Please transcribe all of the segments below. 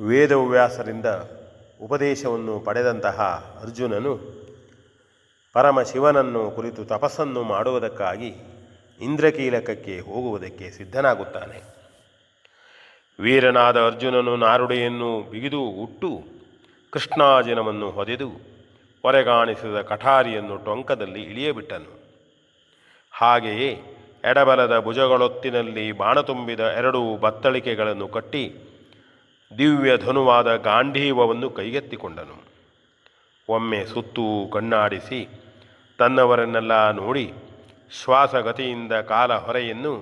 ವೇದವ್ಯಾಸರಿಂದ ಉಪದೇಶವನ್ನು ಪಡೆದಂತಹ ಅರ್ಜುನನು ಪರಮಶಿವನನ್ನು ಕುರಿತು ತಪಸ್ಸನ್ನು ಮಾಡುವುದಕ್ಕಾಗಿ ಇಂದ್ರಕೀಲಕಕ್ಕೆ ಹೋಗುವುದಕ್ಕೆ ಸಿದ್ಧನಾಗುತ್ತಾನೆ. ವೀರನಾದ ಅರ್ಜುನನು ನಾರುಡೆಯನ್ನು ಬಿಗಿದು ಉಟ್ಟು ಕೃಷ್ಣಾಜಿನವನ್ನು ಹೊದೆದು ಹೊರೆಗಾಣಿಸಿದ ಕಠಾರಿಯನ್ನು ಟೊಂಕದಲ್ಲಿ ಇಳಿಯಬಿಟ್ಟನು. ಹಾಗೆಯೇ ಎಡಬಲದ ಭುಜಗಳೊತ್ತಿನಲ್ಲಿ ಬಾಣ ತುಂಬಿದ ಎರಡು ಬತ್ತಳಿಕೆಗಳನ್ನು ಕಟ್ಟಿ ದಿವ್ಯ ಧನುವಾದ ಗಾಂಧೀವವನ್ನು ಕೈಗೆತ್ತಿಕೊಂಡನು. ಒಮ್ಮೆ ಸುತ್ತೂ ಕಣ್ಣಾಡಿಸಿ ತನ್ನವರನ್ನೆಲ್ಲ ನೋಡಿ ಶ್ವಾಸಗತಿಯಿಂದ ಕಾಲ ಹೊರೆಯನ್ನು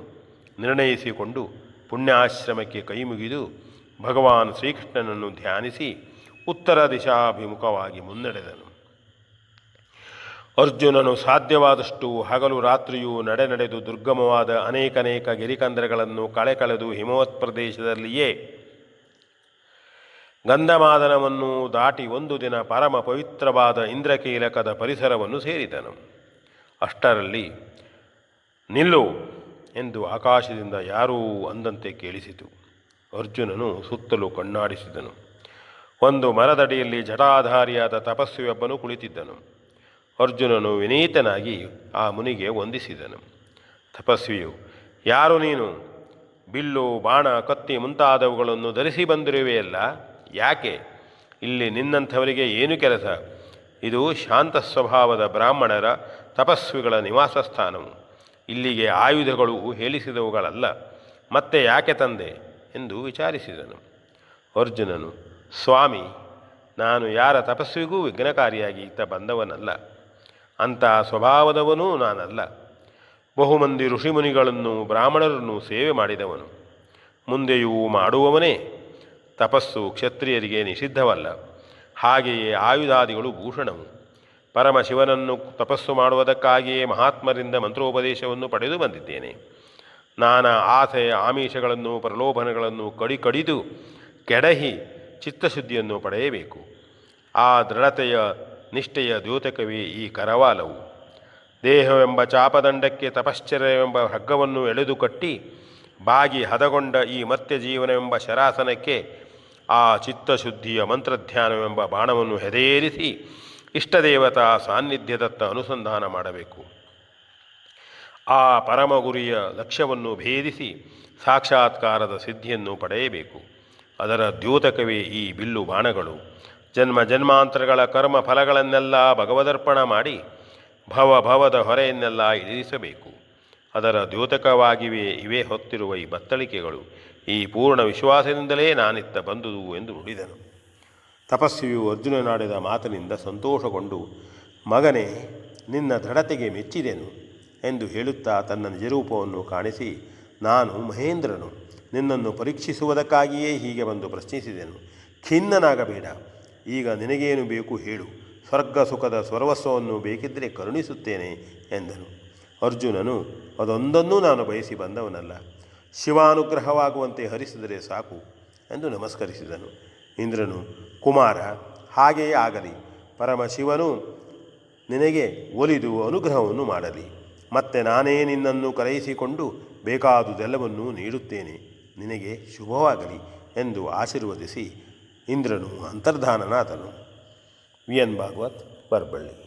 ನಿರ್ಣಯಿಸಿಕೊಂಡು ಪುಣ್ಯಾಶ್ರಮಕ್ಕೆ ಕೈಮುಗಿದು ಭಗವಾನ್ ಶ್ರೀಕೃಷ್ಣನನ್ನು ಧ್ಯಾನಿಸಿ ಉತ್ತರ ದಿಶಾಭಿಮುಖವಾಗಿ ಮುನ್ನಡೆದನು. ಅರ್ಜುನನು ಸಾಧ್ಯವಾದಷ್ಟು ಹಗಲು ರಾತ್ರಿಯೂ ನಡೆ ನಡೆದು ದುರ್ಗಮವಾದ ಅನೇಕನೇಕ ಗಿರಿಕಂದರಗಳನ್ನು ಕಳೆ ಕಳೆದು ಹಿಮವತ್ ಪ್ರದೇಶದಲ್ಲಿಯೇ ಗಂಧಮಾದನವನ್ನು ದಾಟಿ ಒಂದು ದಿನ ಪರಮ ಪವಿತ್ರವಾದ ಇಂದ್ರಕೀಲಕದ ಪರಿಸರವನ್ನು ಸೇರಿದನು. ಅಷ್ಟರಲ್ಲಿ, ನಿಲ್ಲು ಎಂದು ಆಕಾಶದಿಂದ ಯಾರೂ ಅಂದಂತೆ ಕೇಳಿಸಿತು. ಅರ್ಜುನನು ಸುತ್ತಲೂ ಕಣ್ಣಾಡಿಸಿದನು. ಒಂದು ಮರದಡಿಯಲ್ಲಿ ಜಟಾಧಾರಿಯಾದ ತಪಸ್ವಿಯೊಬ್ಬನು ಕುಳಿತಿದ್ದನು. ಅರ್ಜುನನು ವಿನೀತನಾಗಿ ಆ ಮುನಿಗೆ ವಂದಿಸಿದನು. ತಪಸ್ವಿಯು, ಯಾರು ನೀನು? ಬಿಲ್ಲು, ಬಾಣ, ಕತ್ತಿ ಮುಂತಾದವುಗಳನ್ನು ಧರಿಸಿ ಬಂದಿರುವೆಯಲ್ಲ? ಯಾಕೆ? ಇಲ್ಲಿ ನಿನ್ನಂಥವರಿಗೆ ಏನು ಕೆಲಸ? ಇದು ಶಾಂತ ಸ್ವಭಾವದ ಬ್ರಾಹ್ಮಣರ ತಪಸ್ವಿಗಳ ನಿವಾಸ ಸ್ಥಾನವು ಇಲ್ಲಿಗೆ ಆಯುಧಗಳು ಹೇಳಿಸಿದವುಗಳಲ್ಲ. ಮತ್ತೆ ಯಾಕೆ ತಂದೆ? ಎಂದು ವಿಚಾರಿಸಿದನು. ಅರ್ಜುನನು, ಸ್ವಾಮಿ, ನಾನು ಯಾರ ತಪಸ್ವಿಗೂ ವಿಘ್ನಕಾರಿಯಾಗಿ ಇತ್ತ ಬಂದವನಲ್ಲ. ಅಂತಹ ಸ್ವಭಾವದವನೂ ನಾನಲ್ಲ. ಬಹುಮಂದಿ ಋಷಿಮುನಿಗಳನ್ನು ಬ್ರಾಹ್ಮಣರನ್ನು ಸೇವೆ ಮಾಡಿದವನು. ಮುಂದೆಯೂ ಮಾಡುವವನೇ ತಪಸ್ಸು ಕ್ಷತ್ರಿಯರಿಗೆ ನಿಷಿದ್ಧವಲ್ಲ. ಹಾಗೆಯೇ ಆಯುಧಾದಿಗಳು ಭೂಷಣವು. ಪರಮಶಿವನನ್ನು ತಪಸ್ಸು ಮಾಡುವುದಕ್ಕಾಗಿಯೇ ಮಹಾತ್ಮರಿಂದ ಮಂತ್ರೋಪದೇಶವನ್ನು ಪಡೆದು ಬಂದಿದ್ದೇನೆ. ನಾನಾ ಆಸೆ ಆಮಿಷಗಳನ್ನು, ಪ್ರಲೋಭನಗಳನ್ನು ಕಡಿ ಕಡಿದು ಕೆಡಹಿ ಚಿತ್ತಶುದ್ಧಿಯನ್ನು ಪಡೆಯಬೇಕು. ಆ ದೃಢತೆಯ ನಿಷ್ಠೆಯ ದ್ಯೋತಕವೇ ಈ ಕರವಾಲವು. ದೇಹವೆಂಬ ಚಾಪದಂಡಕ್ಕೆ ತಪಶ್ಚರ್ಯವೆಂಬ ಹಗ್ಗವನ್ನು ಎಳೆದು ಕಟ್ಟಿ, ಬಾಗಿ ಹದಗೊಂಡ ಈ ಮರ್ತ್ಯ ಜೀವನವೆಂಬ ಶರಾಸನಕ್ಕೆ ಆ ಚಿತ್ತಶುದ್ಧಿಯ ಮಂತ್ರಧ್ಯಾನವೆಂಬ ಬಾಣವನ್ನು ಹೆದೇರಿಸಿ ಇಷ್ಟದೇವತಾ ಸಾನ್ನಿಧ್ಯದತ್ತ ಅನುಸಂಧಾನ ಮಾಡಬೇಕು. ಆ ಪರಮ ಗುರಿಯ ಲಕ್ಷ್ಯವನ್ನು ಭೇದಿಸಿ ಸಾಕ್ಷಾತ್ಕಾರದ ಸಿದ್ಧಿಯನ್ನು ಪಡೆಯಬೇಕು. ಅದರ ದ್ಯೋತಕವೇ ಈ ಬಿಲ್ಲು ಬಾಣಗಳು. ಜನ್ಮ ಜನ್ಮಾಂತರಗಳ ಕರ್ಮ ಫಲಗಳನ್ನೆಲ್ಲ ಭಗವದರ್ಪಣ ಮಾಡಿ ಭವ ಭವದ ಹೊರೆಯನ್ನೆಲ್ಲ ಇಳಿಸಬೇಕು. ಅದರ ದ್ಯೋತಕವಾಗಿವೆ ಇವೇ ಹೊತ್ತಿರುವ ಈ ಬತ್ತಳಿಕೆಗಳು. ಈ ಪೂರ್ಣ ವಿಶ್ವಾಸದಿಂದಲೇ ನಾನಿತ್ತ ಬಂದುದು ಎಂದು ನುಡಿದನು. ತಪಸ್ವಿಯು ಅರ್ಜುನನಾಡಿದ ಮಾತಿನಿಂದ ಸಂತೋಷಗೊಂಡು, ಮಗನೇ, ನಿನ್ನ ದೃಢತೆಗೆ ಮೆಚ್ಚಿದೆನು ಎಂದು ಹೇಳುತ್ತಾ ತನ್ನ ನಿಜರೂಪವನ್ನು ಕಾಣಿಸಿ, ನಾನು ಮಹೇಂದ್ರನು, ನಿನ್ನನ್ನು ಪರೀಕ್ಷಿಸುವುದಕ್ಕಾಗಿಯೇ ಹೀಗೆ ಬಂದು ಪ್ರಶ್ನಿಸಿದೆನು. ಖಿನ್ನನಾಗಬೇಡ. ಈಗ ನಿನಗೇನು ಬೇಕು ಹೇಳು. ಸ್ವರ್ಗ ಸುಖದ ಸ್ವರವಸ್ವವನ್ನು ಬೇಕಿದ್ದರೆ ಕರುಣಿಸುತ್ತೇನೆ ಎಂದನು. ಅರ್ಜುನನು, ಅದೊಂದನ್ನೂ ನಾನು ಬಯಸಿ ಬಂದವನಲ್ಲ. ಶಿವಾನುಗ್ರಹವಾಗುವಂತೆ ಹರಿಸಿದರೆ ಸಾಕು ಎಂದು ನಮಸ್ಕರಿಸಿದನು. ಇಂದ್ರನು, ಕುಮಾರ, ಹಾಗೆಯೇ ಆಗಲಿ. ಪರಮಶಿವನು ನಿನಗೆ ಒಲಿದು ಅನುಗ್ರಹವನ್ನು ಮಾಡಲಿ. ಮತ್ತೆ ನಾನೇ ನಿನ್ನನ್ನು ಕರೆಯಿಸಿಕೊಂಡು ಬೇಕಾದುದೆಲ್ಲವನ್ನೂ ನೀಡುತ್ತೇನೆ. ನಿನಗೆ ಶುಭವಾಗಲಿ ಎಂದು ಆಶೀರ್ವದಿಸಿ ಇಂದ್ರನು ಅಂತರ್ಧಾನನಾದನು. V N Bhagwat Barballi.